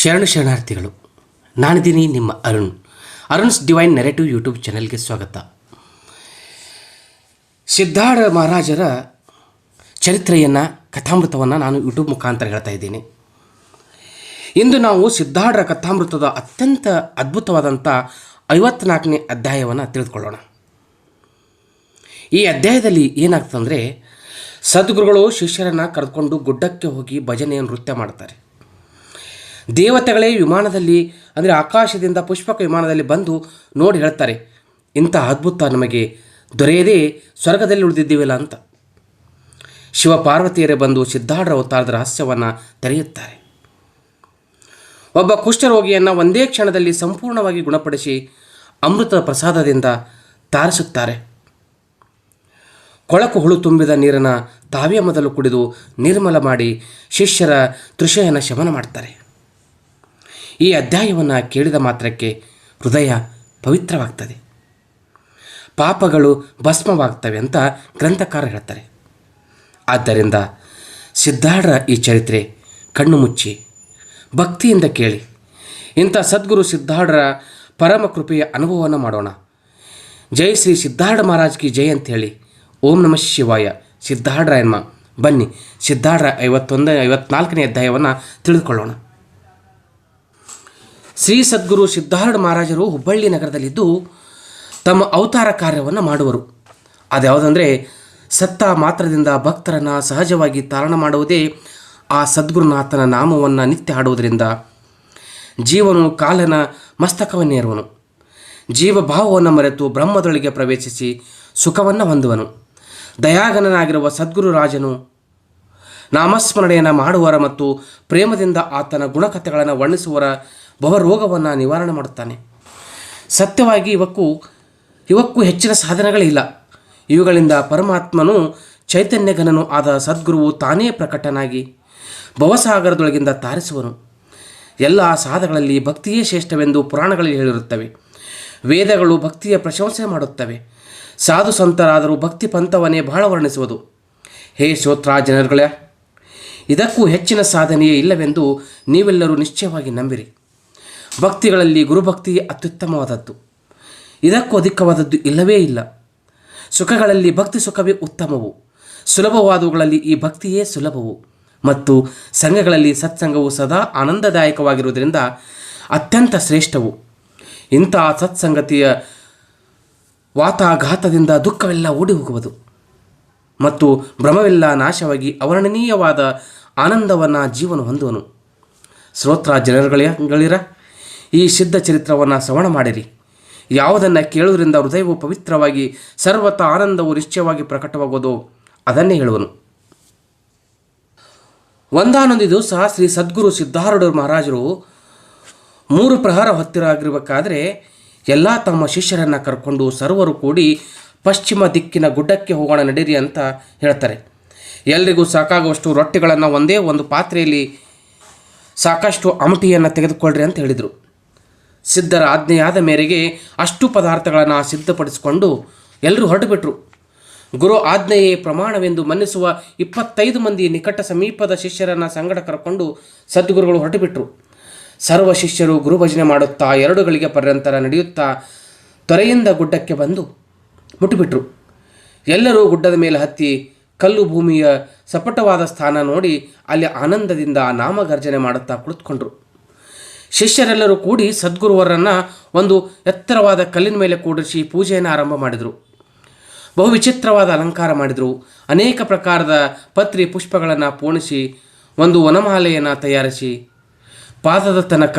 ಶರಣು ಶರಣಾರ್ಥಿಗಳು, ನಾನಿದ್ದೀನಿ ನಿಮ್ಮ Arun. Arun's divine narrative YouTube ಚಾನೆಲ್ಗೆ ಸ್ವಾಗತ. ಸಿದ್ಧಾರ್ಥ ಮಹಾರಾಜರ ಚರಿತ್ರೆಯನ್ನು, ಕಥಾಮೃತವನ್ನು ನಾನು ಯೂಟ್ಯೂಬ್ ಮುಖಾಂತರ ಹೇಳ್ತಾ ಇದ್ದೀನಿ. ಇಂದು ನಾವು ಸಿದ್ಧಾರ್ಥ ಕಥಾಮೃತದ ಅತ್ಯಂತ ಅದ್ಭುತವಾದಂಥ ಐವತ್ನಾಲ್ಕನೇ ಅಧ್ಯಾಯವನ್ನು ತಿಳಿದುಕೊಳ್ಳೋಣ. ಈ ಅಧ್ಯಾಯದಲ್ಲಿ ಏನಾಗ್ತಂದರೆ ಸದ್ಗುರುಗಳು ಶಿಷ್ಯರನ್ನು ಕರೆದುಕೊಂಡು ಗುಡ್ಡಕ್ಕೆ ಹೋಗಿ ಭಜನೆಯ ನೃತ್ಯ ಮಾಡ್ತಾರೆ. ದೇವತೆಗಳೇ ವಿಮಾನದಲ್ಲಿ, ಅಂದರೆ ಆಕಾಶದಿಂದ ಪುಷ್ಪಕ ವಿಮಾನದಲ್ಲಿ ಬಂದು ನೋಡಿ ಹೇಳ್ತಾರೆ. ಇಂಥ ಅದ್ಭುತ ನಮಗೆ ದೊರೆಯದೇ ಸ್ವರ್ಗದಲ್ಲಿ ಉಳಿದಿದ್ದೀವಲ್ಲ ಅಂತ. ಶಿವ ಪಾರ್ವತಿಯರೇ ಬಂದು ಸಿದ್ಧಾರ್ಥ ಅವತಾರದ ರಹಸ್ಯವನ್ನು ತೆರೆಯುತ್ತಾರೆ. ಒಬ್ಬ ಕುಷ್ಠರೋಗಿಯನ್ನು ಒಂದೇ ಕ್ಷಣದಲ್ಲಿ ಸಂಪೂರ್ಣವಾಗಿ ಗುಣಪಡಿಸಿ ಅಮೃತ ಪ್ರಸಾದದಿಂದ ತಾರಿಸುತ್ತಾರೆ. ಕೊಳಕು ಹುಳು ತುಂಬಿದ ನೀರನ್ನು ತಾವೇ ಮೊದಲು ಕುಡಿದು ನಿರ್ಮಲ ಮಾಡಿ ಶಿಷ್ಯರ ತೃಷೆಯನ್ನು ಶಮನ ಮಾಡ್ತಾರೆ. ಈ ಅಧ್ಯಾಯವನ್ನು ಕೇಳಿದ ಮಾತ್ರಕ್ಕೆ ಹೃದಯ ಪವಿತ್ರವಾಗ್ತದೆ. ಪಾಪಗಳು ಭಸ್ಮವಾಗ್ತವೆ ಅಂತ ಗ್ರಂಥಕಾರ ಹೇಳ್ತಾರೆ. ಆದ್ದರಿಂದ ಸಿದ್ಧಾರ್ಢರ ಈ ಚರಿತ್ರೆ ಕಣ್ಣು ಮುಚ್ಚಿ, ಭಕ್ತಿಯಿಂದ ಕೇಳಿ, ಇಂಥ ಸದ್ಗುರು ಸಿದ್ಧಾರ್ಢರ ಪರಮ ಕೃಪೆಯ ಅನುಭವವನ್ನು ಮಾಡೋಣ. ಜೈ ಶ್ರೀ ಸಿದ್ಧಾರ್ಢ ಮಹಾರಾಜ್ ಕಿ ಜೈ ಅಂತ ಹೇಳಿ ಓಂ ನಮಃ ಶಿವಾಯ ಸಿದ್ಧಾರ್ಢ ಎನ್ಮ ಬನ್ನಿ ಸಿದ್ಧಾರ್ಢ ಐವತ್ತೊಂದನೇ ಐವತ್ನಾಲ್ಕನೇ ಅಧ್ಯಾಯವನ್ನು ತಿಳಿದುಕೊಳ್ಳೋಣ. ಶ್ರೀ ಸದ್ಗುರು ಸಿದ್ಧಾರ್ಥ ಮಹಾರಾಜರು ಹುಬ್ಬಳ್ಳಿ ನಗರದಲ್ಲಿದ್ದು ತಮ್ಮ ಅವತಾರ ಕಾರ್ಯವನ್ನು ಮಾಡುವರು. ಅದ್ಯಾವುದಂದರೆ ಸತ್ತ ಮಾತ್ರದಿಂದ ಭಕ್ತರನ್ನು ಸಹಜವಾಗಿ ತಾರಣ ಮಾಡುವುದೇ ಆ ಸದ್ಗುರುನಾಥನ ನಾಮವನ್ನು ನಿತ್ಯ ಹಾಡುವುದರಿಂದ. ಜೀವನು ಕಾಲನ ಮಸ್ತಕವನ್ನೇರುವನು ಜೀವಭಾವವನ್ನು ಮರೆತು ಬ್ರಹ್ಮದೊಳಗೆ ಪ್ರವೇಶಿಸಿ ಸುಖವನ್ನು ಹೊಂದುವನು. ದಯಾಗನನಾಗಿರುವ ಸದ್ಗುರು ರಾಜನು ನಾಮಸ್ಮರಣೆಯನ್ನು ಮಾಡುವರ ಮತ್ತು ಪ್ರೇಮದಿಂದ ಆತನ ಗುಣಕಥೆಗಳನ್ನು ವರ್ಣಿಸುವರ ಭವರೋಗವನ್ನು ನಿವಾರಣೆ ಮಾಡುತ್ತಾನೆ. ಸತ್ಯವಾಗಿ ಇವಕ್ಕೂ ಇವಕ್ಕೂ ಹೆಚ್ಚಿನ ಸಾಧನಗಳಿಲ್ಲ ಇವುಗಳಿಂದ ಪರಮಾತ್ಮನು ಚೈತನ್ಯಘನನು ಆದ ಸದ್ಗುರುವು ತಾನೇ ಪ್ರಕಟನಾಗಿ ಭವಸಾಗರದೊಳಗಿಂದ ತಾರಿಸುವನು. ಎಲ್ಲ ಸಾಧಗಳಲ್ಲಿ ಭಕ್ತಿಯೇ ಶ್ರೇಷ್ಠವೆಂದು ಪುರಾಣಗಳಲ್ಲಿ ಹೇಳಿರುತ್ತವೆ. ವೇದಗಳು ಭಕ್ತಿಯ ಪ್ರಶಂಸೆ ಮಾಡುತ್ತವೆ. ಸಾಧು ಸಂತರಾದರೂ ಭಕ್ತಿ ಪಂಥವನ್ನೇ ಬಹಳ ವರ್ಣಿಸುವುದು. ಹೇ ಶ್ರೋತ್ರ ಜನರುಗಳೇ, ಇದಕ್ಕೂ ಹೆಚ್ಚಿನ ಸಾಧನೆಯೇ ಇಲ್ಲವೆಂದು ನೀವೆಲ್ಲರೂ ನಿಶ್ಚಯವಾಗಿ ನಂಬಿರಿ. ಭಕ್ತಿಗಳಲ್ಲಿ ಗುರುಭಕ್ತಿ ಅತ್ಯುತ್ತಮವಾದದ್ದು. ಇದಕ್ಕೂ ಅಧಿಕವಾದದ್ದು ಇಲ್ಲವೇ ಇಲ್ಲ. ಸುಖಗಳಲ್ಲಿ ಭಕ್ತಿ ಸುಖವೇ ಉತ್ತಮವು. ಸುಲಭವಾದವುಗಳಲ್ಲಿ ಈ ಭಕ್ತಿಯೇ ಸುಲಭವು. ಮತ್ತು ಸಂಘಗಳಲ್ಲಿ ಸತ್ಸಂಗವು ಸದಾ ಆನಂದದಾಯಕವಾಗಿರುವುದರಿಂದ ಅತ್ಯಂತ ಶ್ರೇಷ್ಠವು. ಇಂಥ ಸತ್ಸಂಗತಿಯ ವಾತಾಘಾತದಿಂದ ದುಃಖವೆಲ್ಲ ಓಡಿ ಹೋಗುವುದು ಮತ್ತು ಭ್ರಮವೆಲ್ಲ ನಾಶವಾಗಿ ಅವರ್ಣನೀಯವಾದ ಆನಂದವನ್ನು ಜೀವನ ಹೊಂದುವನು. ಶ್ರೋತ್ರ ಜನರುಗಳಿರ ಈ ಸಿದ್ಧ ಚರಿತ್ರವನ್ನು ಶ್ರವಣ ಮಾಡಿರಿ. ಯಾವುದನ್ನು ಕೇಳುವುದರಿಂದ ಹೃದಯವು ಪವಿತ್ರವಾಗಿ, ಸರ್ವತ ಆನಂದವು ನಿಶ್ಚಯವಾಗಿ ಪ್ರಕಟವಾಗುವುದು ಅದನ್ನೇ ಹೇಳುವನು. ಒಂದಾನೊಂದು ದಿವಸ ಶ್ರೀ ಸದ್ಗುರು ಸಿದ್ಧಾರೂಢ ಮಹಾರಾಜರು ಮೂರು ಪ್ರಹಾರ ಹತ್ತಿರ ಆಗಿರಬೇಕಾದ್ರೆ ಎಲ್ಲ ತಮ್ಮ ಶಿಷ್ಯರನ್ನು ಕರ್ಕೊಂಡು ಸರ್ವರು ಕೂಡಿ ಪಶ್ಚಿಮ ದಿಕ್ಕಿನ ಗುಡ್ಡಕ್ಕೆ ಹೋಗೋಣ ನಡೀರಿ ಅಂತ ಹೇಳ್ತಾರೆ. ಎಲ್ರಿಗೂ ಸಾಕಾಗುವಷ್ಟು ರೊಟ್ಟಿಗಳನ್ನು ಒಂದೇ ಒಂದು ಪಾತ್ರೆಯಲ್ಲಿ ಸಾಕಷ್ಟು ಅಮಟಿಯನ್ನು ತೆಗೆದುಕೊಳ್ಳ್ರಿ ಅಂತ ಹೇಳಿದರು. ಸಿದ್ಧರ ಆಜ್ಞೆಯಾದ ಮೇರೆಗೆ ಅಷ್ಟು ಪದಾರ್ಥಗಳನ್ನು ಸಿದ್ಧಪಡಿಸಿಕೊಂಡು ಎಲ್ಲರೂ ಹೊರಟುಬಿಟ್ರು. ಗುರು ಆಜ್ಞೆಯೇ ಪ್ರಮಾಣವೆಂದು ಮನ್ನಿಸುವ ಇಪ್ಪತ್ತೈದು ಮಂದಿ ನಿಕಟ ಸಮೀಪದ ಶಿಷ್ಯರನ್ನು ಸಂಗಡ ಕರ್ಕೊಂಡು ಸದ್ಗುರುಗಳು ಹೊರಟುಬಿಟ್ರು. ಸರ್ವ ಶಿಷ್ಯರು ಗುರುಭಜನೆ ಮಾಡುತ್ತಾ ಎರಡುಗಳಿಗೆ ಪರ್ಯಂತರ ನಡೆಯುತ್ತಾ ತೊರೆಯಿಂದ ಗುಡ್ಡಕ್ಕೆ ಬಂದು ಮುಟ್ಟಿಬಿಟ್ರು. ಎಲ್ಲರೂ ಗುಡ್ಡದ ಮೇಲೆ ಹತ್ತಿ ಕಲ್ಲು ಭೂಮಿಯ ಸಪಟವಾದ ಸ್ಥಾನ ನೋಡಿ ಅಲ್ಲಿ ಆನಂದದಿಂದ ನಾಮಗರ್ಜನೆ ಮಾಡುತ್ತಾ ಕುಳಿತುಕೊಂಡ್ರು. ಶಿಷ್ಯರೆಲ್ಲರೂ ಕೂಡಿ ಸದ್ಗುರುವರನ್ನು ಒಂದು ಎತ್ತರವಾದ ಕಲ್ಲಿನ ಮೇಲೆ ಕೂಡಿಸಿ ಪೂಜೆಯನ್ನು ಆರಂಭ ಮಾಡಿದರು. ಬಹು ವಿಚಿತ್ರವಾದ ಅಲಂಕಾರ ಮಾಡಿದರು. ಅನೇಕ ಪ್ರಕಾರದ ಪತ್ರಿ ಪುಷ್ಪಗಳನ್ನು ಪೋಣಿಸಿ, ಒಂದು ವನಮಾಲೆಯನ್ನು ತಯಾರಿಸಿ, ಪಾದದ ತನಕ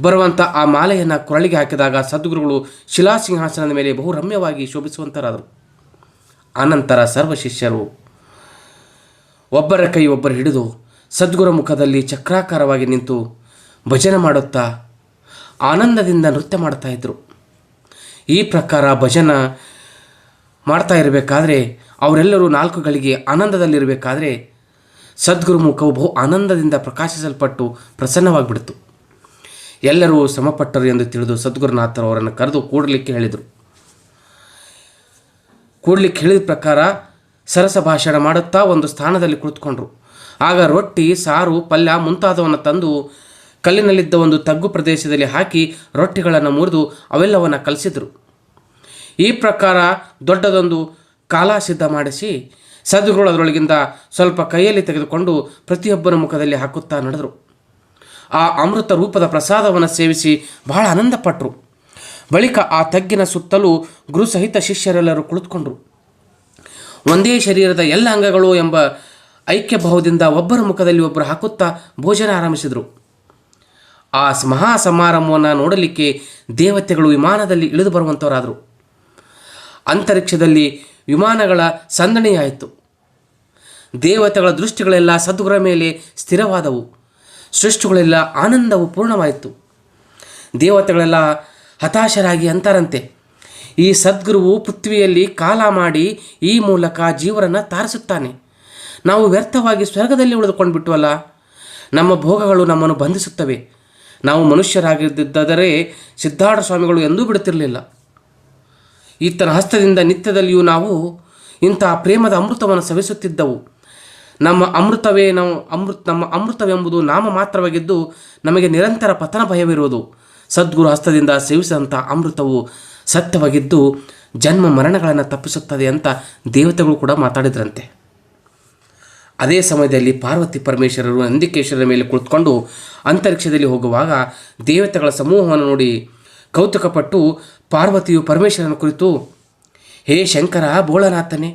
ಬರುವಂಥ ಆ ಮಾಲೆಯನ್ನು ಕೊರಳಿಗೆ ಹಾಕಿದಾಗ ಸದ್ಗುರುಗಳು ಶಿಲಾಸಿಂಹಾಸನದ ಮೇಲೆ ಬಹು ರಮ್ಯವಾಗಿ ಶೋಭಿಸುವಂತರಾದರು. ಆನಂತರ ಸರ್ವ ಶಿಷ್ಯರು ಒಬ್ಬರ ಕೈ ಒಬ್ಬರು ಹಿಡಿದು ಸದ್ಗುರು ಮುಖದಲ್ಲಿ ಚಕ್ರಾಕಾರವಾಗಿ ನಿಂತು ಭಜನೆ ಮಾಡುತ್ತಾ ಆನಂದದಿಂದ ನೃತ್ಯ ಮಾಡ್ತಾ ಇದ್ದರು ಈ ಪ್ರಕಾರ ಭಜನ ಮಾಡ್ತಾ ಇರಬೇಕಾದ್ರೆ ಅವರೆಲ್ಲರೂ ನಾಲ್ಕು ಗಳಿಗೆ ಆನಂದದಲ್ಲಿರಬೇಕಾದ್ರೆ ಸದ್ಗುರು ಮುಖವು ಬಹು ಆನಂದದಿಂದ ಪ್ರಕಾಶಿಸಲ್ಪಟ್ಟು ಪ್ರಸನ್ನವಾಗಿಬಿಡ್ತು. ಎಲ್ಲರೂ ಶ್ರಮಪಟ್ಟರು ಎಂದು ತಿಳಿದು ಸದ್ಗುರುನಾಥರು ಅವರನ್ನು ಕರೆದು ಕೂಡಲಿಕ್ಕೆ ಹೇಳಿದರು. ಕೂಡಲಿಕ್ಕೆ ಹೇಳಿದ ಪ್ರಕಾರ ಸರಸ ಭಾಷಣ ಮಾಡುತ್ತಾ ಒಂದು ಸ್ಥಾನದಲ್ಲಿ ಕುಳಿತುಕೊಂಡ್ರು. ಆಗ ರೊಟ್ಟಿ, ಸಾರು, ಪಲ್ಯ ಮುಂತಾದವನ್ನು ತಂದು ಕಲ್ಲಿನಲ್ಲಿದ್ದ ಒಂದು ತಗ್ಗು ಪ್ರದೇಶದಲ್ಲಿ ಹಾಕಿ ರೊಟ್ಟಿಗಳನ್ನು ಮುರಿದು ಅವೆಲ್ಲವನ್ನು ಕಲಿಸಿದರು. ಈ ಪ್ರಕಾರ ದೊಡ್ಡದೊಂದು ಕಾಲ ಸಿದ್ಧ ಮಾಡಿಸಿ ಸದ್ಗುರುಗಳು ಅದರೊಳಗಿಂದ ಸ್ವಲ್ಪ ಕೈಯಲ್ಲಿ ತೆಗೆದುಕೊಂಡು ಪ್ರತಿಯೊಬ್ಬರ ಮುಖದಲ್ಲಿ ಹಾಕುತ್ತಾ ನಡೆದರು. ಆ ಅಮೃತ ರೂಪದ ಪ್ರಸಾದವನ್ನು ಸೇವಿಸಿ ಬಹಳ ಆನಂದಪಟ್ಟರು ಬಳಿಕ ಆ ತಗ್ಗಿನ ಸುತ್ತಲೂ ಗುರು ಸಹಿತ ಶಿಷ್ಯರೆಲ್ಲರೂ ಕುಳಿತುಕೊಂಡರು. ಒಂದೇ ಶರೀರದ ಎಲ್ಲ ಅಂಗಗಳು ಎಂಬ ಐಕ್ಯ ಭಾವದಿಂದ ಒಬ್ಬರ ಮುಖದಲ್ಲಿ ಒಬ್ಬರು ಹಾಕುತ್ತಾ ಭೋಜನ ಆರಂಭಿಸಿದರು. ಆ ಮಹಾ ಸಮಾರಂಭವನ್ನು ನೋಡಲಿಕ್ಕೆ ದೇವತೆಗಳು ವಿಮಾನದಲ್ಲಿ ಇಳಿದು ಬರುವಂಥವರಾದರು ಅಂತರಿಕ್ಷದಲ್ಲಿ ವಿಮಾನಗಳ ಸಂದಣಿಯಾಯಿತು. ದೇವತೆಗಳ ದೃಷ್ಟಿಗಳೆಲ್ಲ ಸದ್ಗುರ ಮೇಲೆ ಸ್ಥಿರವಾದವು. ಸೃಷ್ಟಿಗಳೆಲ್ಲ ಆನಂದವು ಪೂರ್ಣವಾಯಿತು. ದೇವತೆಗಳೆಲ್ಲ ಹತಾಶರಾಗಿ ಅಂತಾರಂತೆ. ಈ ಸದ್ಗುರುವು ಪೃಥ್ವಿಯಲ್ಲಿ ಕಾಲ ಮಾಡಿ ಈ ಮೂಲಕ ಜೀವರನ್ನು ತಾರಿಸುತ್ತಾನೆ. ನಾವು ವ್ಯರ್ಥವಾಗಿ ಸ್ವರ್ಗದಲ್ಲಿ ಉಳಿದುಕೊಂಡು ಬಿಟ್ಟುವಲ್ಲ ನಮ್ಮ ಭೋಗಗಳು ನಮ್ಮನ್ನು ಬಂಧಿಸುತ್ತವೆ. ನಾವು ಮನುಷ್ಯರಾಗಿದ್ದರೆ ಸಿದ್ಧಾರ್ಥ ಸ್ವಾಮಿಗಳು ಎಂದೂ ಬಿಡುತ್ತಿರಲಿಲ್ಲ. ಈತನ ಹಸ್ತದಿಂದ ನಿತ್ಯದಲ್ಲಿಯೂ ನಾವು ಇಂಥ ಪ್ರೇಮದ ಅಮೃತವನ್ನು ಸವಿಸುತ್ತಿದ್ದವು. ನಮ್ಮ ಅಮೃತವೇ ನಾವು ಅಮೃತ, ನಮ್ಮ ಅಮೃತವೆಂಬುದು ನಾಮ ಮಾತ್ರವಾಗಿದ್ದು ನಮಗೆ ನಿರಂತರ ಪತನ ಭಯವಿರುವುದು. ಸದ್ಗುರು ಹಸ್ತದಿಂದ ಸೇವಿಸಿದಂಥ ಅಮೃತವು ಸತ್ಯವಾಗಿದ್ದು ಜನ್ಮ ಮರಣಗಳನ್ನು ತಪ್ಪಿಸುತ್ತದೆ ಅಂತ ದೇವತೆಗಳು ಕೂಡ ಮಾತಾಡಿದ್ರಂತೆ. ಅದೇ ಸಮಯದಲ್ಲಿ ಪಾರ್ವತಿ ಪರಮೇಶ್ವರರು ನಂದಿಕೇಶ್ವರರ ಮೇಲೆ ಕುಳಿತುಕೊಂಡು ಅಂತರಿಕ್ಷದಲ್ಲಿ ಹೋಗುವಾಗ ದೇವತೆಗಳ ಸಮೂಹವನ್ನು ನೋಡಿ ಕೌತುಕಪಟ್ಟು ಪಾರ್ವತಿಯು ಪರಮೇಶ್ವರನ ಕುರಿತು, ಹೇ ಶಂಕರ, ಬೋಳನಾಥನೇ,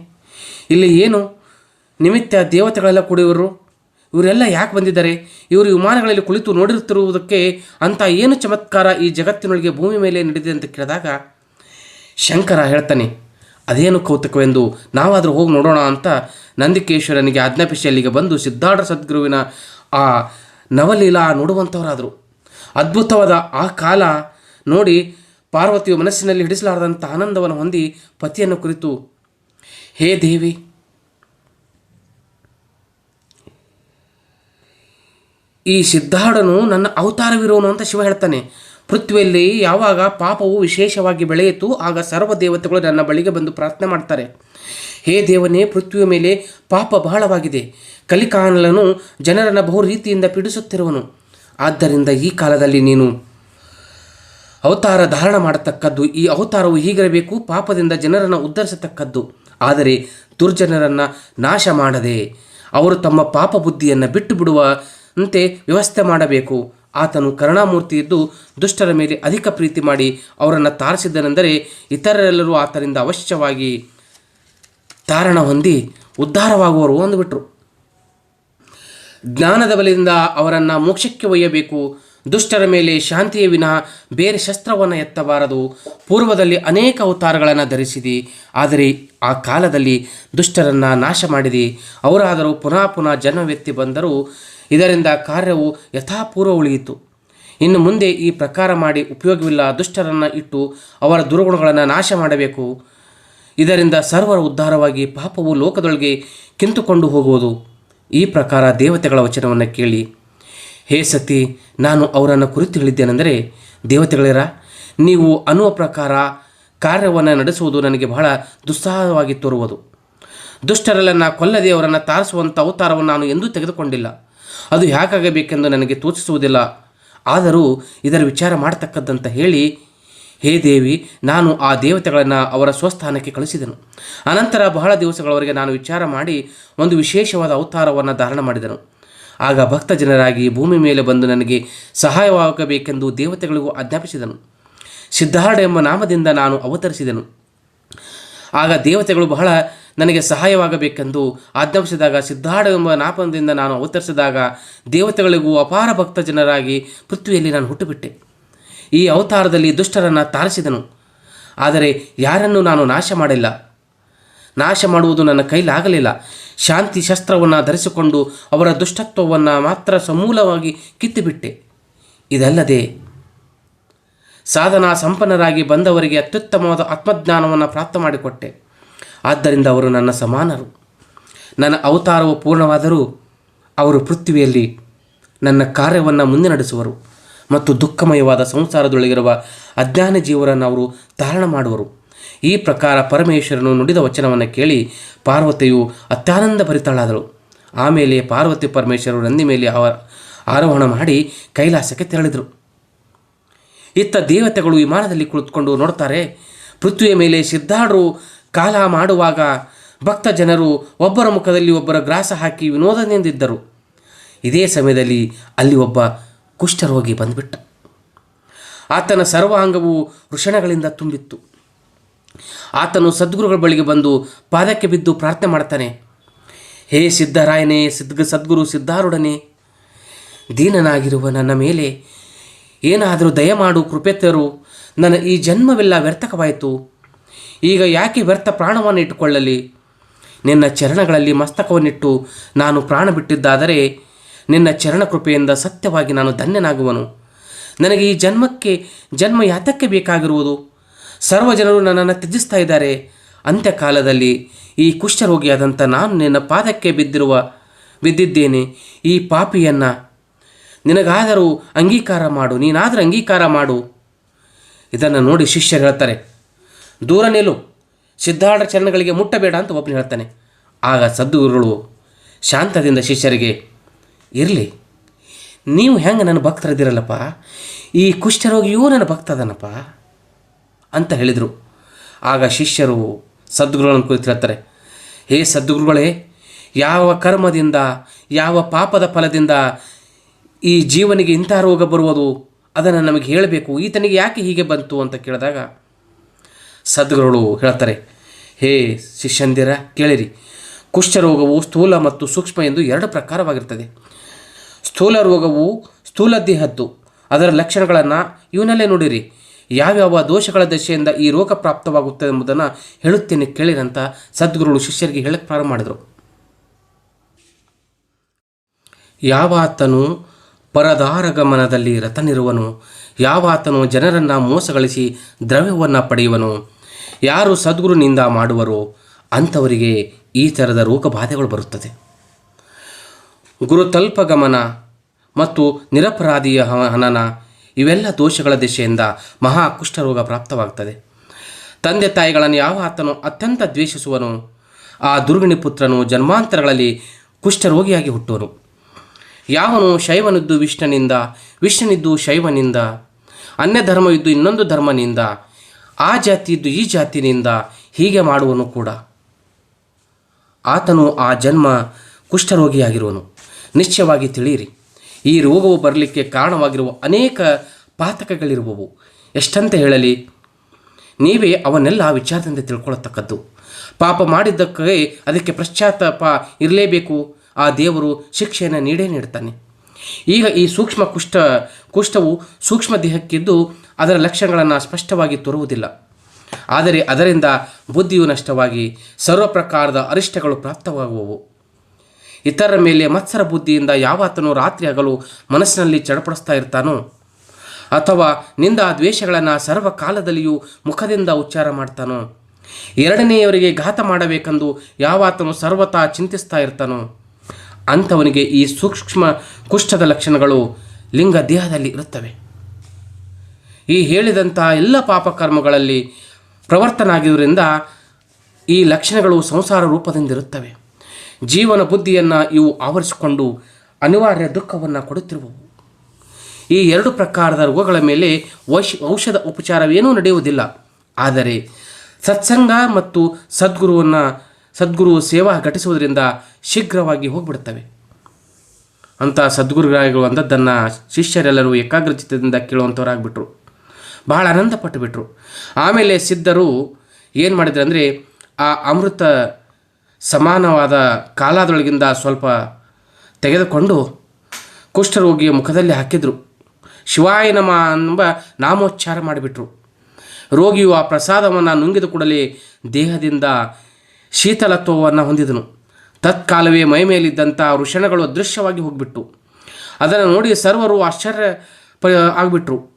ಇಲ್ಲಿ ಏನು? ನಿಮಿತ್ತ ದೇವತೆಗಳೆಲ್ಲ ಕೂಡಿಯವರು ಇವರೆಲ್ಲ ಯಾಕೆ ಬಂದಿದ್ದಾರೆ? ಇವರು ವಿಮಾನಗಳಲ್ಲಿ ಕುಳಿತು ನೋಡಿರುತ್ತಿರುವುದಕ್ಕೆ ಅಂತ ಏನು ಚಮತ್ಕಾರ ಈ ಜಗತ್ತಿನೊಳಗೆ ಭೂಮಿ ಮೇಲೆ ನಡೆದಿದೆ ಅಂತ ಕೇಳಿದಾಗ, ಶಂಕರ ಹೇಳ್ತಾನೆ ಅದೇನು ಕೌತುಕವೆಂದು ನಾವಾದರೂ ಹೋಗಿ ನೋಡೋಣ ಅಂತ ನಂದಿಕೇಶ್ವರನಿಗೆ ಆಜ್ಞಾಪಿಸಿ ಅಲ್ಲಿಗೆ ಬಂದು ಸಿದ್ಧಾರ್ಥ ಸದ್ಗುರುವಿನ ಆ ನವಲೀಲಾ ನೋಡುವಂಥವರಾದರು ಅದ್ಭುತವಾದ ಆ ಕಾಲ ನೋಡಿ ಪಾರ್ವತಿಯು ಮನಸ್ಸಿನಲ್ಲಿ ಹಿಡಿಸಲಾರದಂಥ ಆನಂದವನ್ನು ಹೊಂದಿ ಪತಿಯನ್ನು ಕುರಿತು, ಹೇ ದೇವಿ, ಈ ಸಿದ್ಧಾಡನು ನನ್ನ ಅವತಾರವಿರೋನು ಅಂತ ಶಿವ ಹೇಳ್ತಾನೆ. ಪೃಥ್ವಿಯಲ್ಲಿ ಯಾವಾಗ ಪಾಪವು ವಿಶೇಷವಾಗಿ ಬೆಳೆಯಿತು, ಆಗ ಸರ್ವ ದೇವತೆಗಳು ನನ್ನ ಬಳಿಗೆ ಬಂದು ಪ್ರಾರ್ಥನೆ ಮಾಡ್ತಾರೆ. ಹೇ ದೇವನೇ, ಪೃಥ್ವಿಯ ಮೇಲೆ ಪಾಪ ಬಹಳವಾಗಿದೆ. ಕಲಿಕಾನಲನು ಜನರನ್ನು ಬಹು ರೀತಿಯಿಂದ ಪೀಡಿಸುತ್ತಿರುವನು. ಆದ್ದರಿಂದ ಈ ಕಾಲದಲ್ಲಿ ನೀನು ಅವತಾರ ಧಾರಣ ಮಾಡತಕ್ಕದ್ದು, ಈ ಅವತಾರವು ಹೀಗಿರಬೇಕು, ಪಾಪದಿಂದ ಜನರನ್ನು ಉದ್ಧರಿಸತಕ್ಕದ್ದು. ಆದರೆ ದುರ್ಜನರನ್ನು ನಾಶ ಮಾಡದೆ, ಅವರು ತಮ್ಮ ಪಾಪ ಬುದ್ಧಿಯನ್ನು ಬಿಟ್ಟು ಬಿಡುವಂತೆ ವ್ಯವಸ್ಥೆ ಮಾಡಬೇಕು. ಆತನು ಕರುಣಾಮೂರ್ತಿ ಇದ್ದು ದುಷ್ಟರ ಮೇಲೆ ಅಧಿಕ ಪ್ರೀತಿ ಮಾಡಿ ಅವರನ್ನು ತಾರಿಸಿದ್ದನೆಂದರೆ ಇತರರೆಲ್ಲರೂ ಆತನಿಂದ ಅವಶ್ಯವಾಗಿ ತಾರಣ ಹೊಂದಿ ಉದ್ಧಾರವಾಗುವರು ಅಂದುಬಿಟ್ರು. ಜ್ಞಾನದ ಬಲದಿಂದ ಅವರನ್ನು ಮೋಕ್ಷಕ್ಕೆ ಒಯ್ಯಬೇಕು. ದುಷ್ಟರ ಮೇಲೆ ಶಾಂತಿಯ ವಿನಃ ಬೇರೆ ಶಸ್ತ್ರವನ್ನು ಎತ್ತಬಾರದು. ಪೂರ್ವದಲ್ಲಿ ಅನೇಕ ಅವತಾರಗಳನ್ನು ಧರಿಸಿದೆ. ಆದರೆ ಆ ಕಾಲದಲ್ಲಿ ದುಷ್ಟರನ್ನು ನಾಶ ಮಾಡಿದೆ. ಅವರಾದರೂ ಪುನಃ ಪುನಃ ಜನ್ಮವೆತ್ತಿ ಬಂದರೂ ಇದರಿಂದ ಕಾರ್ಯವು ಯಥಾಪೂರ್ವ ಉಳಿಯಿತು. ಇನ್ನು ಮುಂದೆ ಈ ಪ್ರಕಾರ ಮಾಡಿ ಉಪಯೋಗವಿಲ್ಲ, ದುಷ್ಟರನ್ನು ಇಟ್ಟು ಅವರ ದುರ್ಗುಣಗಳನ್ನು ನಾಶ ಮಾಡಬೇಕು. ಇದರಿಂದ ಸರ್ವರ ಉದ್ಧಾರವಾಗಿ ಪಾಪವು ಲೋಕದೊಳಗೆ ಕಿಂತುಕೊಂಡು ಹೋಗುವುದು. ಈ ಪ್ರಕಾರ ದೇವತೆಗಳ ವಚನವನ್ನು ಕೇಳಿ. ಹೇ ಸತಿ, ನಾನು ಅವರನ್ನು ಕುರಿತು ಹೇಳಿದ್ದೇನೆಂದರೆ, ದೇವತೆಗಳಿರ, ನೀವು ಅನ್ನುವ ಪ್ರಕಾರ ಕಾರ್ಯವನ್ನು ನಡೆಸುವುದು ನನಗೆ ಬಹಳ ದುಸ್ಸಾಹವಾಗಿ ತೋರುವುದು. ದುಷ್ಟರೆಲ್ಲನ್ನ ಕೊಲ್ಲದೆ ಅವರನ್ನು ತಾರಿಸುವಂಥ ಅವತಾರವನ್ನು ನಾನು ಎಂದೂ ತೆಗೆದುಕೊಂಡಿಲ್ಲ. ಅದು ಯಾಕಾಗಬೇಕೆಂದು ನನಗೆ ತೋಚಿಸುವುದಿಲ್ಲ. ಆದರೂ ಇದರ ವಿಚಾರ ಮಾಡತಕ್ಕದ್ದಂತ ಹೇಳಿ, ಹೇ ದೇವಿ, ನಾನು ಆ ದೇವತೆಗಳನ್ನು ಅವರ ಸ್ವಸ್ಥಾನಕ್ಕೆ ಕಳಿಸಿದನು ಅನಂತರ ಬಹಳ ದಿವಸಗಳವರೆಗೆ ನಾನು ವಿಚಾರ ಮಾಡಿ ಒಂದು ವಿಶೇಷವಾದ ಅವತಾರವನ್ನು ಧಾರಣ ಮಾಡಿದನು. ಆಗ ಭಕ್ತ ಜನರಾಗಿ ಭೂಮಿ ಮೇಲೆ ಬಂದು ನನಗೆ ಸಹಾಯವಾಗಬೇಕೆಂದು ದೇವತೆಗಳಿಗೂ ಆಜ್ಞಾಪಿಸಿದನು. ಸಿದ್ಧಾರ್ಢ ಎಂಬ ನಾಮದಿಂದ ನಾನು ಅವತರಿಸಿದನು. ಆಗ ದೇವತೆಗಳು ಬಹಳ ನನಗೆ ಸಹಾಯವಾಗಬೇಕೆಂದು ಆಜ್ಞಾಪಿಸಿದಾಗ ಸಿದ್ಧಾರ್ಥ ಎಂಬ ನಾಪನದಿಂದ ನಾನು ಅವತರಿಸಿದಾಗ ದೇವತೆಗಳಿಗೂ ಅಪಾರ ಭಕ್ತ ಜನರಾಗಿ ಪೃಥ್ವಿಯಲ್ಲಿ ನಾನು ಹುಟ್ಟುಬಿಟ್ಟೆ. ಈ ಅವತಾರದಲ್ಲಿ ದುಷ್ಟರನ್ನು ತಾರಿಸಿದನು ಆದರೆ ಯಾರನ್ನು ನಾನು ನಾಶ ಮಾಡಿಲ್ಲ. ನಾಶ ಮಾಡುವುದು ನನ್ನ ಕೈಲಾಗಲಿಲ್ಲ. ಶಾಂತಿ ಶಸ್ತ್ರವನ್ನು ಧರಿಸಿಕೊಂಡು ಅವರ ದುಷ್ಟತ್ವವನ್ನು ಮಾತ್ರ ಸಮೂಲವಾಗಿ ಕಿತ್ತುಬಿಟ್ಟೆ. ಇದಲ್ಲದೆ ಸಾಧನಾ ಸಂಪನ್ನರಾಗಿ ಬಂದವರಿಗೆ ಅತ್ಯುತ್ತಮವಾದ ಆತ್ಮಜ್ಞಾನವನ್ನು ಪ್ರಾಪ್ತ ಮಾಡಿಕೊಟ್ಟೆ. ಆದ್ದರಿಂದ ಅವರು ನನ್ನ ಸಮಾನರು. ನನ್ನ ಅವತಾರವು ಪೂರ್ಣವಾದರೂ ಅವರು ಪೃಥ್ವಿಯಲ್ಲಿ ನನ್ನ ಕಾರ್ಯವನ್ನು ಮುಂದೆ ನಡೆಸುವರು ಮತ್ತು ದುಃಖಮಯವಾದ ಸಂಸಾರದೊಳಗಿರುವ ಅಜ್ಞಾನ ಜೀವರನ್ನು ಅವರು ತಾರಣ ಮಾಡುವರು. ಈ ಪ್ರಕಾರ ಪರಮೇಶ್ವರನು ನುಡಿದ ವಚನವನ್ನು ಕೇಳಿ ಪಾರ್ವತಿಯು ಅತ್ಯಾನಂದ ಭರಿತಳಾದಳು. ಆಮೇಲೆ ಪಾರ್ವತಿ ಪರಮೇಶ್ವರರು ನಂದಿ ಮೇಲೆ ಅವರ ಆರೋಹಣ ಮಾಡಿ ಕೈಲಾಸಕ್ಕೆ ತೆರಳಿದರು. ಇತ್ತ ದೇವತೆಗಳು ವಿಮಾನದಲ್ಲಿ ಕುಳಿತುಕೊಂಡು ನೋಡ್ತಾರೆ ಪೃಥ್ವಿಯ ಮೇಲೆ ಸಿದ್ಧಾಢರು ಕಾಲ ಮಾಡುವಾಗ ಭಕ್ತ ಜನರು ಒಬ್ಬರ ಮುಖದಲ್ಲಿ ಒಬ್ಬರ ಗ್ರಾಸ ಹಾಕಿ ವಿನೋದನೆಂದಿದ್ದರು ಇದೇ ಸಮಯದಲ್ಲಿ ಅಲ್ಲಿ ಒಬ್ಬ ಕುಷ್ಠರೋಗಿ ಬಂದುಬಿಟ್ಟ. ಆತನ ಸರ್ವಾಂಗವು ವೃಷಣಗಳಿಂದ ತುಂಬಿತ್ತು. ಆತನು ಸದ್ಗುರುಗಳ ಬಳಿಗೆ ಬಂದು ಪಾದಕ್ಕೆ ಬಿದ್ದು ಪ್ರಾರ್ಥನೆ ಮಾಡ್ತಾನೆ, ಹೇ ಸಿದ್ಧರಾಯನೇ, ಸಿದ್ಧ, ಸದ್ಗುರು ಸಿದ್ಧಾರುಡನೆ ದೀನನಾಗಿರುವ ನನ್ನ ಮೇಲೆ ಏನಾದರೂ ದಯಮಾಡು ಕೃಪೆ ತರು ನನ್ನ ಈ ಜನ್ಮವೆಲ್ಲ ವ್ಯರ್ಥಕವಾಯಿತು. ಈಗ ಯಾಕೆ ವ್ಯರ್ಥ ಪ್ರಾಣವನ್ನು ಇಟ್ಟುಕೊಳ್ಳಲಿ? ನಿನ್ನ ಚರಣಗಳಲ್ಲಿ ಮಸ್ತಕವನ್ನಿಟ್ಟು ನಾನು ಪ್ರಾಣ ಬಿಟ್ಟಿದ್ದಾದರೆ ನಿನ್ನ ಚರಣ ಕೃಪೆಯಿಂದ ಸತ್ಯವಾಗಿ ನಾನು ಧನ್ಯನಾಗುವನು. ನನಗೆ ಈ ಜನ್ಮಕ್ಕೆ ಜನ್ಮ ಯಾತಕ್ಕೆ ಬೇಕಾಗಿರುವುದು. ಸರ್ವ ಜನರು ನನ್ನನ್ನು ತ್ಯಜಿಸ್ತಾ ಇದ್ದಾರೆ. ಅಂತ್ಯಕಾಲದಲ್ಲಿ ಈ ಕುಷ್ಠರೋಗಿಯಾದಂಥ ನಾನು ನಿನ್ನ ಪಾದಕ್ಕೆ ಬಿದ್ದಿರುವ, ಬಿದ್ದಿದ್ದೇನೆ. ಈ ಪಾಪಿಯನ್ನು ನಿನಗಾದರೂ ಅಂಗೀಕಾರ ಮಾಡು, ನೀನಾದರೂ ಅಂಗೀಕಾರ ಮಾಡು. ಇದನ್ನು ನೋಡಿ ಶಿಷ್ಯರು ಹೇಳ್ತಾರೆ ದೂರ ನಿಲ್ಲು. ಸಿದ್ಧಾರ್ಥ ಚರಣಗಳಿಗೆ ಮುಟ್ಟಬೇಡ ಅಂತ ಒಬ್ಬನು ಹೇಳ್ತಾನೆ. ಆಗ ಸದ್ಗುರುಗಳು ಶಾಂತದಿಂದ ಶಿಷ್ಯರಿಗೆ, ಇರಲಿ, ನೀವು ಹೆಂಗೆ ನನ್ನ ಭಕ್ತರದಿರಲ್ಲಪ್ಪ ಈ ಕುಷ್ಠರೋಗಿಯೂ ನನ್ನ ಭಕ್ತ ಅದನಪ್ಪ ಅಂತ ಹೇಳಿದರು. ಆಗ ಶಿಷ್ಯರು ಸದ್ಗುರುಗಳನ್ನು ಕುರಿತು ಹೇಳ್ತಾರೆ, ಹೇ ಸದ್ಗುರುಗಳೇ, ಯಾವ ಕರ್ಮದಿಂದ, ಯಾವ ಪಾಪದ ಫಲದಿಂದ ಈ ಜೀವನಿಗೆ ಇಂಥ ರೋಗ ಬರುವುದು? ಅದನ್ನು ನಮಗೆ ಹೇಳಬೇಕು. ಈತನಿಗೆ ಯಾಕೆ ಹೀಗೆ ಬಂತು? ಅಂತ ಕೇಳಿದಾಗ ಸದ್ಗುರುಗಳು ಹೇಳ್ತಾರೆ, ಹೇ ಶಿಷ್ಯಂದಿರ, ಕೇಳಿರಿ. ಕುಷ್ಠರೋಗವು ಸ್ಥೂಲ ಮತ್ತು ಸೂಕ್ಷ್ಮ ಎಂದು ಎರಡು ಪ್ರಕಾರವಾಗಿರ್ತದೆ. ಸ್ಥೂಲ ರೋಗವು ಸ್ಥೂಲ ದೇಹದ್ದು. ಅದರ ಲಕ್ಷಣಗಳನ್ನು ಇವನಲ್ಲೇ ನೋಡಿರಿ. ಯಾವ್ಯಾವ ದೋಷಗಳ ದಶೆಯಿಂದ ಈ ರೋಗ ಪ್ರಾಪ್ತವಾಗುತ್ತದೆ ಎಂಬುದನ್ನು ಹೇಳುತ್ತೇನೆ ಕೇಳಿರಂತ ಸದ್ಗುರುಗಳು ಶಿಷ್ಯರಿಗೆ ಹೇಳಕ್ಕೆ ಪ್ರಾರಂಭ ಮಾಡಿದರು. ಯಾವಾತನು ಪರದಾರಗಮನದಲ್ಲಿ ರತನಿರುವನು, ಯಾವಾತನು ಜನರನ್ನು ಮೋಸಗಳಿಸಿ ದ್ರವ್ಯವನ್ನು ಪಡೆಯುವನು ಯಾರು ಸದ್ಗುರುನಿಂದ ಮಾಡುವರೋ ಅಂಥವರಿಗೆ ಈ ಥರದ ರೋಗಬಾಧೆಗಳು ಬರುತ್ತದೆ. ಗುರುತಲ್ಪಗಮನ ಮತ್ತು ನಿರಪರಾಧಿಯ ಹನನ ಇವೆಲ್ಲ ದೋಷಗಳ ದಿಶೆಯಿಂದ ಮಹಾ ಕುಷ್ಠರೋಗ ಪ್ರಾಪ್ತವಾಗ್ತದೆ. ತಂದೆ ತಾಯಿಗಳನ್ನು ಯಾವ ಆತನು ಅತ್ಯಂತ ದ್ವೇಷಿಸುವನು, ಆ ದುರ್ಗಿಣಿ ಪುತ್ರನು ಜನ್ಮಾಂತರಗಳಲ್ಲಿ ಕುಷ್ಠರೋಗಿಯಾಗಿ ಹುಟ್ಟುವನು. ಯಾವನು ಶೈವನಿದ್ದು ವಿಷ್ಣನಿಂದ, ವಿಷ್ಣನಿದ್ದು ಶೈವನಿಂದ ಅನ್ಯ ಧರ್ಮವಿದ್ದು ಇನ್ನೊಂದು ಧರ್ಮನಿಂದ ಆ ಜಾತಿಯಿದ್ದು ಈ ಜಾತಿನಿಂದ ಹೀಗೆ ಮಾಡುವನು ಕೂಡ. ಆತನು ಆ ಜನ್ಮ ಕುಷ್ಠರೋಗಿಯಾಗಿರುವನು. ನಿಶ್ಚಯವಾಗಿ ತಿಳಿಯಿರಿ, ಈ ರೋಗವು ಬರಲಿಕ್ಕೆ ಕಾರಣವಾಗಿರುವ ಅನೇಕ ಪಾತಕಗಳಿರುವವು. ಎಷ್ಟಂತ ಹೇಳಲಿ, ನೀವೇ ಅವನ್ನೆಲ್ಲ ವಿಚಾರದಿಂದ ತಿಳ್ಕೊಳ್ಳತಕ್ಕದ್ದು. ಪಾಪ ಮಾಡಿದ್ದಕ್ಕೆ ಅದಕ್ಕೆ ಪಶ್ಚಾತ್ತಾಪ ಇರಲೇಬೇಕು. ಆ ದೇವರು ಶಿಕ್ಷೆಯನ್ನು ನೀಡೇ ನೀಡ್ತಾನೆ ಈಗ ಈ ಸೂಕ್ಷ್ಮ ಕುಷ್ಠ ಕುಷ್ಠವು ಸೂಕ್ಷ್ಮ ದೇಹಕ್ಕಿದ್ದು ಅದರ ಲಕ್ಷಣಗಳನ್ನು ಸ್ಪಷ್ಟವಾಗಿ ತೋರುವುದಿಲ್ಲ. ಆದರೆ ಅದರಿಂದ ಬುದ್ಧಿಯು ನಷ್ಟವಾಗಿ ಸರ್ವ ಪ್ರಕಾರದ ಅರಿಷ್ಟಗಳು ಪ್ರಾಪ್ತವಾಗುವವು. ಇತರರ ಮೇಲೆ ಮತ್ಸರ ಬುದ್ಧಿಯಿಂದ ಯಾವಾತನು ರಾತ್ರಿ ಹಗಲು ಮನಸ್ಸಿನಲ್ಲಿ ಚಡಪಡಿಸ್ತಾ ಇರ್ತಾನೋ, ಅಥವಾ ನಿಂದ ದ್ವೇಷಗಳನ್ನು ಸರ್ವ ಕಾಲದಲ್ಲಿಯೂ ಮುಖದಿಂದ ಉಚ್ಚಾರ ಮಾಡ್ತಾನೋ, ಎರಡನೆಯವರಿಗೆ ಘಾತ ಮಾಡಬೇಕೆಂದು ಯಾವಾತನು ಸರ್ವತಾ ಚಿಂತಿಸ್ತಾ ಇರ್ತಾನೋ, ಅಂಥವನಿಗೆ ಈ ಸೂಕ್ಷ್ಮ ಕುಷ್ಠದ ಲಕ್ಷಣಗಳು ಲಿಂಗ ದೇಹದಲ್ಲಿ ಇರುತ್ತವೆ. ಈ ಹೇಳಿದಂತಹ ಎಲ್ಲ ಪಾಪಕರ್ಮಗಳಲ್ಲಿ ಪ್ರವರ್ತನಾಗಿರುವುದರಿಂದ ಈ ಲಕ್ಷಣಗಳು ಸಂಸಾರ ರೂಪದಿಂದಿರುತ್ತವೆ. ಜೀವನ ಬುದ್ಧಿಯನ್ನು ಇವು ಆವರಿಸಿಕೊಂಡು ಅನಿವಾರ್ಯ ದುಃಖವನ್ನು ಕೊಡುತ್ತಿರುವವು. ಈ ಎರಡು ಪ್ರಕಾರದ ರೋಗಗಳ ಮೇಲೆ ವೈಶ್, ಔಷಧ ಉಪಚಾರವೇನೂ ನಡೆಯುವುದಿಲ್ಲ. ಆದರೆ ಸತ್ಸಂಗ ಮತ್ತು ಸದ್ಗುರುವನ್ನು, ಸದ್ಗುರು ಸೇವಾ ಘಟಿಸುವುದರಿಂದ ಶೀಘ್ರವಾಗಿ ಹೋಗ್ಬಿಡ್ತವೆ ಅಂತ ಸದ್ಗುರುಗಳು ಅಂದದ್ದನ್ನು ಶಿಷ್ಯರೆಲ್ಲರೂ ಏಕಾಗ್ರಚಿತ್ತದಿಂದ ಕೇಳುವಂಥವರಾಗ್ಬಿಟ್ರು. ಬಹಳ ಆನಂದ ಪಟ್ಟುಬಿಟ್ರು ಆಮೇಲೆ ಸಿದ್ಧರು ಏನು ಮಾಡಿದ್ರು ಅಂದರೆ ಆ ಅಮೃತ ಸಮಾನವಾದ ಕಾಲಾದೊಳಗಿಂದ ಸ್ವಲ್ಪ ತೆಗೆದುಕೊಂಡು ಕುಷ್ಠರೋಗಿಯ ಮುಖದಲ್ಲಿ ಹಾಕಿದರು. ಶಿವಾಯ ನಮ ಎಂಬ ನಾಮೋಚ್ಚಾರ ಮಾಡಿಬಿಟ್ರು. ರೋಗಿಯು ಆ ಪ್ರಸಾದವನ್ನು ನುಂಗಿದ ಕೂಡಲೇ ದೇಹದಿಂದ ಶೀತಲತ್ವವನ್ನು ಹೊಂದಿದನು. ತತ್ಕಾಲವೇ ಮೈ ಮೇಲಿದ್ದಂಥ ವೃಷಣಗಳು ಅದೃಶ್ಯವಾಗಿ ಹೋಗ್ಬಿಟ್ಟು, ಅದನ್ನು ನೋಡಿ ಸರ್ವರು ಆಶ್ಚರ್ಯ ಪ ಆಗಿಬಿಟ್ರು.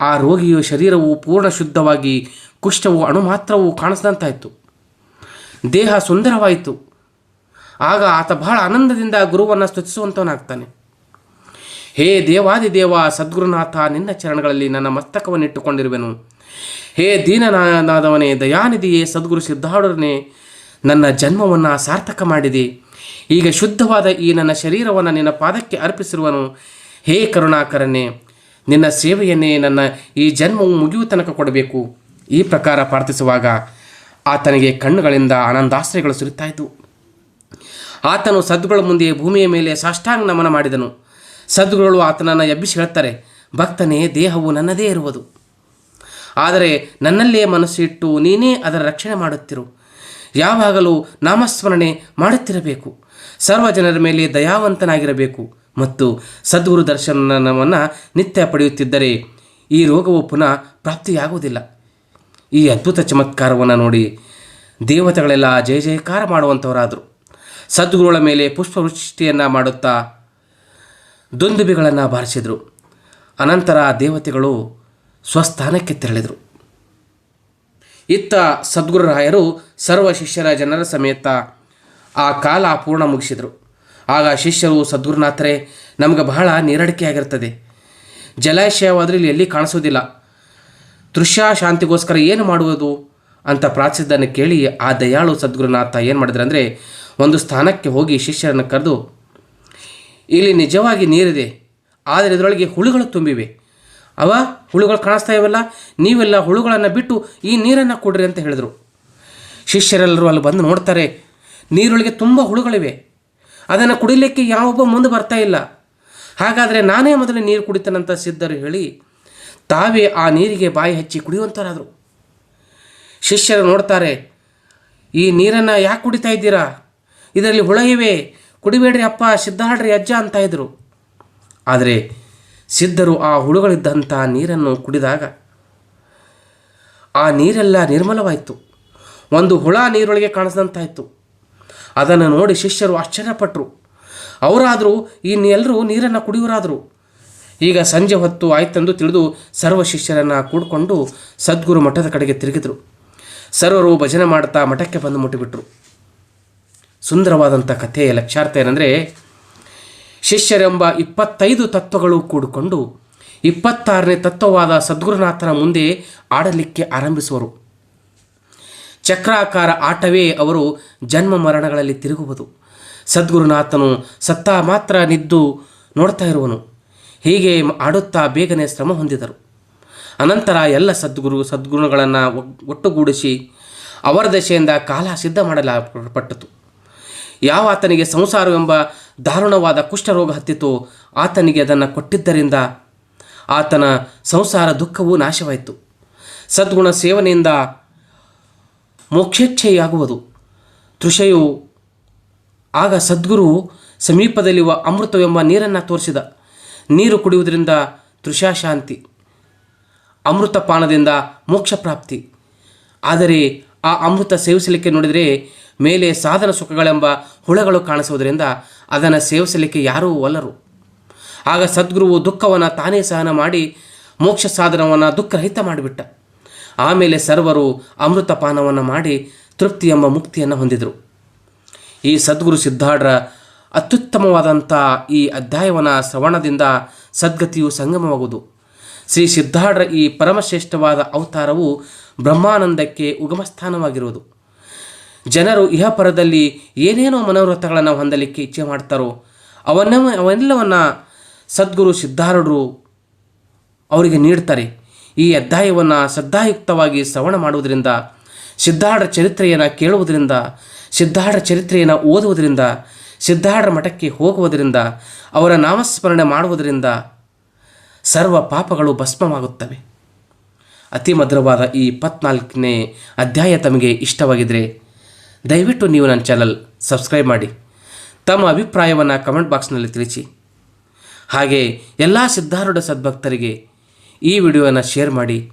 ಆ ರೋಗಿಯ ಶರೀರವು ಪೂರ್ಣ ಶುದ್ಧವಾಗಿ ಕುಷ್ಠವು ಅಣು ಮಾತ್ರವೂ ಕಾಣಿಸಿದಂತಾಯಿತು. ದೇಹ ಸುಂದರವಾಯಿತು. ಆಗ ಆತ ಬಹಳ ಆನಂದದಿಂದ ಗುರುವನ್ನು ಸ್ತುತಿಸುವಂತವನಾಗ್ತಾನೆ. ಹೇ ದೇವಾದಿ ದೇವ, ಸದ್ಗುರುನಾಥ, ನಿನ್ನ ಚರಣಗಳಲ್ಲಿ ನನ್ನ ಮಸ್ತಕವನ್ನಿಟ್ಟುಕೊಂಡಿರುವೆನು. ಹೇ ದೀನನಾದವನೇ, ದಯಾನಿಧಿಯೇ, ಸದ್ಗುರು ಸಿದ್ಧಾಡುರನೇ ನನ್ನ ಜನ್ಮವನ್ನು ಸಾರ್ಥಕ ಮಾಡಿದೆ. ಈಗ ಶುದ್ಧವಾದ ಈ ನನ್ನ ಶರೀರವನ್ನು ನಿನ್ನ ಪಾದಕ್ಕೆ ಅರ್ಪಿಸಿರುವನು. ಹೇ ಕರುಣಾಕರನೇ ನಿನ್ನ ಸೇವೆಯನ್ನೇ ನನ್ನ ಈ ಜನ್ಮವು ಮುಗಿಯುವ ತನಕ ಕೊಡಬೇಕು. ಈ ಪ್ರಕಾರ ಪ್ರಾರ್ಥಿಸುವಾಗ ಆತನಿಗೆ ಕಣ್ಣುಗಳಿಂದ ಆನಂದಾಶ್ರಯಗಳು ಸುರಿತಾಯಿತು ಆತನು ಸದ್ಗುಗಳ ಮುಂದೆ ಭೂಮಿಯ ಮೇಲೆ ಸಾಷ್ಟಾಂಗ ನಮನ ಮಾಡಿದನು. ಸದ್ಗುಗಳು ಆತನನ್ನು ಎಬ್ಬಿಸಿ ಹೇಳ್ತಾರೆ ಭಕ್ತನೇ, ದೇಹವು ನನ್ನದೇ ಇರುವುದು. ಆದರೆ ನನ್ನಲ್ಲೇ ಮನಸ್ಸು ಇಟ್ಟು ನೀನೇ ಅದರ ರಕ್ಷಣೆ ಮಾಡುತ್ತಿರು. ಯಾವಾಗಲೂ ನಾಮಸ್ಮರಣೆ ಮಾಡುತ್ತಿರಬೇಕು. ಸರ್ವ ಜನರ ಮೇಲೆ ದಯಾವಂತನಾಗಿರಬೇಕು. ಮತ್ತು ಸದ್ಗುರು ದರ್ಶನವನ್ನು ನಿತ್ಯ ಪಡೆಯುತ್ತಿದ್ದರೆ ಈ ರೋಗವು ಪುನಃ ಪ್ರಾಪ್ತಿಯಾಗುವುದಿಲ್ಲ. ಈ ಅದ್ಭುತ ಚಮತ್ಕಾರವನ್ನು ನೋಡಿ ದೇವತೆಗಳೆಲ್ಲ ಜಯ ಜಯಕಾರ ಮಾಡುವಂಥವರಾದರು ಸದ್ಗುರುಗಳ ಮೇಲೆ ಪುಷ್ಪವೃಷ್ಟಿಯನ್ನು ಮಾಡುತ್ತಾ ದುಂದುಬಿಗಳನ್ನು ಬಾರಿಸಿದರು. ಅನಂತರ ದೇವತೆಗಳು ಸ್ವಸ್ಥಾನಕ್ಕೆ ತೆರಳಿದರು. ಇತ್ತ ಸದ್ಗುರುರಾಯರು ಸರ್ವ ಶಿಷ್ಯರ ಜನರ ಸಮೇತ ಆ ಕಾಲ ಪೂರ್ಣ ಮುಗಿಸಿದರು. ಆಗ ಶಿಷ್ಯರು ಸದ್ಗುರುನಾಥರೇ, ನಮಗೆ ಬಹಳ ನೀರಡಿಕೆ ಆಗಿರ್ತದೆ ಜಲಾಶಯವಾದರೂ ಇಲ್ಲಿ ಎಲ್ಲಿ ಕಾಣಿಸೋದಿಲ್ಲ. ದೃಶ್ಯ ಶಾಂತಿಗೋಸ್ಕರ ಏನು ಮಾಡುವುದು ಅಂತ ಪ್ರಾರ್ಥಿಸಿದ್ದನ್ನು ಕೇಳಿ ಆ ದಯಾಳು ಸದ್ಗುರುನಾಥ ಏನು ಮಾಡಿದ್ರೆ ಅಂದರೆ ಒಂದು ಸ್ಥಾನಕ್ಕೆ ಹೋಗಿ ಶಿಷ್ಯರನ್ನು ಕರೆದು, ಇಲ್ಲಿ ನಿಜವಾಗಿ ನೀರಿದೆ, ಆದರೆ ಇದರೊಳಗೆ ಹುಳುಗಳು ತುಂಬಿವೆ. ಅವ, ಹುಳುಗಳು ಕಾಣಿಸ್ತಾ ಇವೆಲ್ಲ, ನೀವೆಲ್ಲ ಹುಳುಗಳನ್ನು ಬಿಟ್ಟು ಈ ನೀರನ್ನು ಕೊಡ್ರಿ ಅಂತ ಹೇಳಿದರು. ಶಿಷ್ಯರೆಲ್ಲರೂ ಅಲ್ಲಿ ಬಂದು ನೋಡ್ತಾರೆ, ನೀರೊಳಗೆ ತುಂಬ ಹುಳುಗಳಿವೆ. ಅದನ್ನು ಕುಡಿಲಿಕ್ಕೆ ಯಾವೊಬ್ಬ ಮುಂದೆ ಬರ್ತಾ ಇಲ್ಲ. ಹಾಗಾದರೆ ನಾನೇ ಮೊದಲು ನೀರು ಕುಡಿತೇನಂತ ಸಿದ್ಧರು ಹೇಳಿ, ತಾವೇ ಆ ನೀರಿಗೆ ಬಾಯಿ ಹಚ್ಚಿ ಕುಡಿಯುವಂಥರಾದರು ಶಿಷ್ಯರು ನೋಡ್ತಾರೆ, ಈ ನೀರನ್ನು ಯಾಕೆ ಕುಡಿತಾ ಇದ್ದೀರಾ? ಇದರಲ್ಲಿ ಹುಳ ಇವೆ, ಕುಡಿಬೇಡ್ರಿ ಅಪ್ಪ ಸಿದ್ಧಾಡ್ರಿ ಅಜ್ಜ ಅಂತ ಇದ್ದರು ಆದರೆ ಸಿದ್ಧರು ಆ ಹುಳುಗಳಿದ್ದಂಥ ನೀರನ್ನು ಕುಡಿದಾಗ ಆ ನೀರೆಲ್ಲ ನಿರ್ಮಲವಾಯಿತು. ಒಂದು ಹುಳ ನೀರೊಳಗೆ ಕಾಣಿಸಿದಂತಾಯಿತು. ಅದನ್ನು ನೋಡಿ ಶಿಷ್ಯರು ಆಶ್ಚರ್ಯಪಟ್ಟರು ಅವರಾದರೂ ಇನ್ನೆಲ್ಲರೂ ನೀರನ್ನು ಕುಡಿಯುವರಾದರು. ಈಗ ಸಂಜೆ ಹೊತ್ತು ಆಯ್ತೆಂದು ತಿಳಿದು ಸರ್ವ ಶಿಷ್ಯರನ್ನು ಕೂಡಿಕೊಂಡು ಸದ್ಗುರು ಮಠದ ಕಡೆಗೆ ತಿರುಗಿದರು. ಸರ್ವರು ಭಜನೆ ಮಾಡ್ತಾ ಮಠಕ್ಕೆ ಬಂದು ಮುಟ್ಟಿಬಿಟ್ರು. ಸುಂದರವಾದಂಥ ಕಥೆಯ ಲಕ್ಷ್ಯಾರ್ಥ ಏನಂದರೆ, ಶಿಷ್ಯರೆಂಬ ಇಪ್ಪತ್ತೈದು ತತ್ವಗಳು ಕೂಡಿಕೊಂಡು ಇಪ್ಪತ್ತಾರನೇ ತತ್ವವಾದ ಸದ್ಗುರುನಾಥನ ಮುಂದೆ ಆಡಲಿಕ್ಕೆ ಆರಂಭಿಸುವರು. ಚಕ್ರಾಕಾರ ಆಟವೇ ಅವರು ಜನ್ಮ ಮರಣಗಳಲ್ಲಿ ತಿರುಗುವುದು. ಸದ್ಗುರುನಾಥನು ಸತ್ತಾ ಮಾತ್ರ ನಿದ್ದು ನೋಡ್ತಾ ಇರುವನು. ಹೀಗೆ ಆಡುತ್ತಾ ಬೇಗನೆ ಶ್ರಮ ಹೊಂದಿದರು. ಅನಂತರ ಎಲ್ಲ ಸದ್ಗುರು ಸದ್ಗುರುಗಳನ್ನು ಒಟ್ಟುಗೂಡಿಸಿ ಅವರ ದಶೆಯಿಂದ ಕಾಲ ಸಿದ್ಧ ಮಾಡಲಾಗಪಟ್ಟಿತು. ಯಾವ ಆತನಿಗೆ ಸಂಸಾರವೆಂಬ ದಾರುಣವಾದ ಕುಷ್ಠರೋಗ ಹತ್ತಿತೋ ಆತನಿಗೆ ಅದನ್ನು ಕೊಟ್ಟಿದ್ದರಿಂದ ಆತನ ಸಂಸಾರ ದುಃಖವೂ ನಾಶವಾಯಿತು. ಸದ್ಗುಣ ಸೇವನೆಯಿಂದ ಮೋಕ್ಷೇಚ್ಛೆಯಾಗುವುದು. ತೃಷೆಯು ಆಗ ಸದ್ಗುರು ಸಮೀಪದಲ್ಲಿರುವ ಅಮೃತವೆಂಬ ನೀರನ್ನು ತೋರಿಸಿದ. ನೀರು ಕುಡಿಯುವುದರಿಂದ ತೃಷಾಶಾಂತಿ ಅಮೃತ ಪಾನದಿಂದ ಮೋಕ್ಷ ಪ್ರಾಪ್ತಿ ಆದರೆ ಆ ಅಮೃತ ಸೇವಿಸಲಿಕ್ಕೆ ನೋಡಿದರೆ ಮೇಲೆ ಸಾಧನ ಸುಖಗಳೆಂಬ ಹುಳಗಳು ಕಾಣಿಸುವುದರಿಂದ ಅದನ್ನು ಸೇವಿಸಲಿಕ್ಕೆ ಯಾರೂ ಒಲ್ಲರು. ಆಗ ಸದ್ಗುರುವು ದುಃಖವನ್ನು ತಾನೇ ಸಹನ ಮಾಡಿ ಮೋಕ್ಷ ಸಾಧನವನ್ನು ದುಃಖರಹಿತ ಮಾಡಿಬಿಟ್ಟ. ಆಮೇಲೆ ಸರ್ವರು ಅಮೃತಪಾನವನ್ನು ಮಾಡಿ ತೃಪ್ತಿ ಎಂಬ ಮುಕ್ತಿಯನ್ನು ಹೊಂದಿದರು. ಈ ಸದ್ಗುರು ಸಿದ್ಧಾಢ್ರ ಅತ್ಯುತ್ತಮವಾದಂಥ ಈ ಅಧ್ಯಾಯವನ ಶ್ರವಣದಿಂದ ಸದ್ಗತಿಯು ಸಂಗಮವಾಗುವುದು. ಶ್ರೀ ಸಿದ್ಧಾಢ್ರ ಈ ಪರಮಶ್ರೇಷ್ಠವಾದ ಅವತಾರವು ಬ್ರಹ್ಮಾನಂದಕ್ಕೆ ಉಗಮಸ್ಥಾನವಾಗಿರುವುದು. ಜನರು ಇಹಪರದಲ್ಲಿ ಏನೇನೋ ಮನೋರಥಗಳನ್ನು ಹೊಂದಲಿಕ್ಕೆ ಇಚ್ಛೆ ಮಾಡ್ತಾರೋ ಅವನ್ನ ಅವೆಲ್ಲವನ್ನು ಸದ್ಗುರು ಸಿದ್ಧಾರೂಢರು ಅವರಿಗೆ ನೀಡ್ತಾರೆ. ಈ ಅಧ್ಯಾಯವನ್ನು ಶ್ರದ್ಧಾಯುಕ್ತವಾಗಿ ಶ್ರವಣ ಮಾಡುವುದರಿಂದ ಸಿದ್ಧಾಢ ಚರಿತ್ರೆಯನ್ನು ಕೇಳುವುದರಿಂದ ಸಿದ್ಧಾಢ ಚರಿತ್ರೆಯನ್ನು ಓದುವುದರಿಂದ ಸಿದ್ಧಾಢ ಮಠಕ್ಕೆ ಹೋಗುವುದರಿಂದ, ಅವರ ನಾಮಸ್ಮರಣೆ ಮಾಡುವುದರಿಂದ ಸರ್ವ ಪಾಪಗಳು ಭಸ್ಮವಾಗುತ್ತವೆ. ಅತಿ ಮಧುರವಾದ ಈ ಇಪ್ಪತ್ನಾಲ್ಕನೇ ಅಧ್ಯಾಯ ತಮಗೆ ಇಷ್ಟವಾಗಿದ್ದರೆ ದಯವಿಟ್ಟು ನೀವು ನನ್ನ ಚಾನಲ್ ಸಬ್ಸ್ಕ್ರೈಬ್ ಮಾಡಿ. ತಮ್ಮ ಅಭಿಪ್ರಾಯವನ್ನು ಕಮೆಂಟ್ ಬಾಕ್ಸ್ನಲ್ಲಿ ತಿಳಿಸಿ. ಹಾಗೆ ಎಲ್ಲ ಸಿದ್ಧಾರೂಢ ಸದ್ಭಕ್ತರಿಗೆ ಈ ವಿಡಿಯೋನ ಶೇರ್ ಮಾಡಿ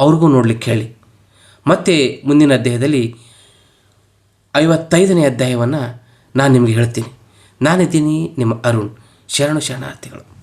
ಅವ್ರಿಗೂ ನೋಡಲಿಕ್ಕೆ ಹೇಳಿ. ಮತ್ತೆ ಮುಂದಿನ ಅಧ್ಯಾಯದಲ್ಲಿ ಐವತ್ತೈದನೇ ಅಧ್ಯಾಯವನ್ನು ನಾನು ನಿಮಗೆ ಹೇಳ್ತೀನಿ. ನಾನಿದ್ದೀನಿ ನಿಮ್ಮ ಅರುಣ್. ಶರಣು ಶರಣಾರ್ಥಿಗಳು.